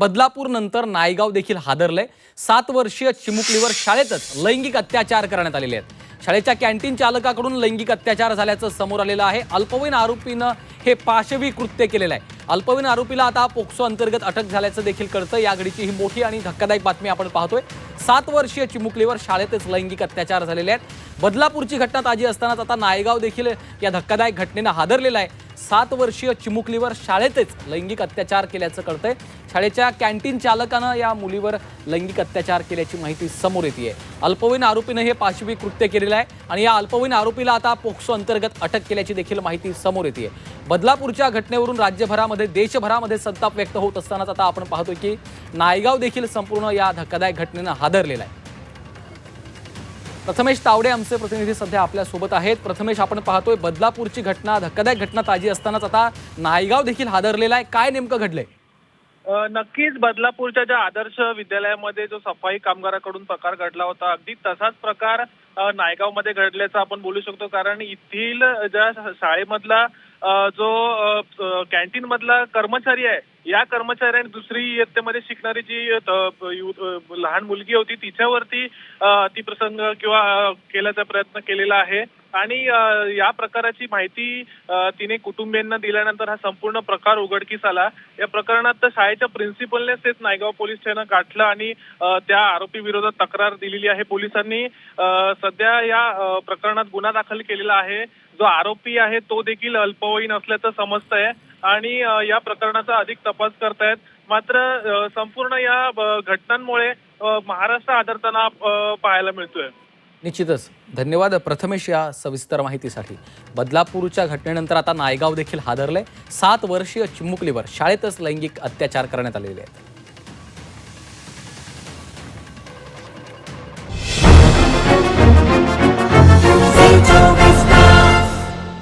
बदलापूर नंतर नायगाव देखील हादरलंय. सात वर्षीय चिमुकलीवर शाळेतच लैंगिक अत्याचार करण्यात आलेले आहेत. शाळेच्या कॅन्टीन चालकाकडून लैंगिक अत्याचार झाल्याचं समोर आलेलं आहे. अल्पवयीन आरोपीनं हे पाशवी कृत्य केलेलं आहे. अल्पवयीन आरोपीला आता पोक्सो अंतर्गत अटक झाल्याचं देखील कळतं या घडीची ही मोठी आणि धक्कादायक बातमी आपण पाहतोय. सात वर्षीय चिमुकलीवर शाळेतच लैंगिक अत्याचार झालेले आहेत. बदलापूरची घटना ताजी असतानाच आता नायगाव देखील या धक्कादायक घटनेनं हादरलेला आहे. सात वर्षीय चिमुकलीवर शाळेतच लैंगिक अत्याचार केल्याचं कळतंय. शाळेच्या कॅन्टीन चालकानं या मुलीवर लैंगिक अत्याचार केल्याची माहिती समोर येते अल्पवयीन आरोपीनं हे पाशवी कृत्य केलेलं आहे आणि या अल्पवयीन आरोपीला आता पोक्सो अंतर्गत अटक केल्याची देखील माहिती समोर येते बदलापूरच्या घटनेवरून राज्यभरामध्ये देशभरामध्ये संताप व्यक्त होत असतानाच आता आपण पाहतोय की नायगाव देखील संपूर्ण या धक्कादायक घटनेनं हादरलेला आहे. प्रथमेश तावडे आमचे प्रतिनिधी सध्या आपल्यासोबत आहेत. प्रथमेश आपण पाहतोय बदलापूरची घटना धक्कादायक घटना ताजी असतानाच आता नायगाव देखील हादरलेला आहे. काय नेमकं घडलंय? नक्कीच बदलापूरच्या ज्या आदर्श विद्यालयामध्ये जो सफाई कामगाराकडून प्रकार घडला होता अगदी तसाच प्रकार नायगाव नायगावमध्ये घडल्याचं आपण बोलू शकतो. कारण येथील ज्या शाळेमधला जो कॅन्टीन मधला कर्मचारी आहे या कर्मचाऱ्याने दुसरी इयत्तेमध्ये शिकणारी जी लहान मुलगी होती तिच्यावरती अतिप्रसंग किंवा केल्याचा प्रयत्न केलेला आहे. आणि या प्रकाराची माहिती तिने कुटुंबियांना दिल्यानंतर हा संपूर्ण प्रकार उघडकीस आला. या प्रकरणात तर शाळेच्या प्रिन्सिपलनेच तेच नायगाव पोलीस ठाण्यानं गाठलं आणि त्या आरोपी विरोधात तक्रार दिलेली आहे पोलिसांनी. सध्या या प्रकरणात गुन्हा दाखल केलेला आहे. जो आरोपी आहे तो देखील अल्पवयीन असल्याचं समजतंय आणि या प्रकरणाचा अधिक तपास करतायत. मात्र संपूर्ण या घटनांमुळे महाराष्ट्र आदरताना पाहायला मिळतोय. निश्चितच. धन्यवाद प्रथमेश या सविस्तर माहितीसाठी. बदलापूरच्या घटनेनंतर आता नायगाव देखील हादरलंय. सात वर्षीय चिमुकलीवर शाळेतच लैंगिक अत्याचार करण्यात आलेले आहेत.